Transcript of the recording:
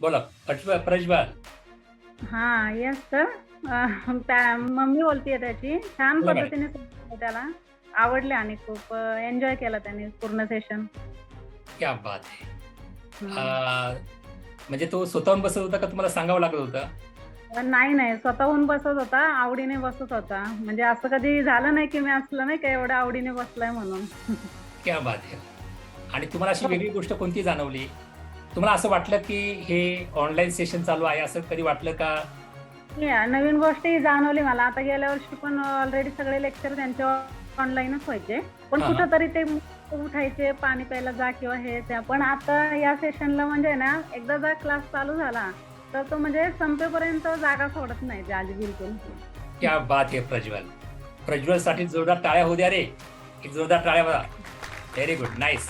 बोला हा yes sir त्या मम्मी बोलतीये त्याची. छान. पद्धतीने त्याला. आवडले आणि खूप एन्जॉय केला त्याने पूर्ण सेशन क्या बात आहे. म्हणजे तो स्वतःहून बसत होता का तुम्हाला सांगावं लागत होतं? नाही नाही. स्वतःहून बसत होता आवडीने बसत होता. म्हणजे असं कधी झालं नाही की मी असलं नाही का एवढं आवडीने बसलाय म्हणून. क्या बात आहे. आणि तुम्हाला अशी वेगळी गोष्ट कोणती जाणवली? तुम्हाला असं वाटलं की हे ऑनलाईन सेशन चालू आहे असं कधी वाटलं का? या, नवीन गोष्टी जाणवली मला. आता गेल्या वर्षी पण ऑलरेडी सगळे लेक्चर त्यांचे ऑनलाईनच व्हायचे. पण हा, हा. कुठंतरी ते उठायचे पाणी प्यायला जा किंवा हे त्या. पण आता या सेशनला म्हणजे ना एकदा जर क्लास चालू झाला तर तो म्हणजे संपेपर्यंत जागा सोडत नाही जाज बिलकुल. क्या बात आहे प्रज्वल. प्रज्वलसाठी जोरदार टाळ्या होऊ द्या रे. एक जोरदार टाळ्या बघा. Very good nice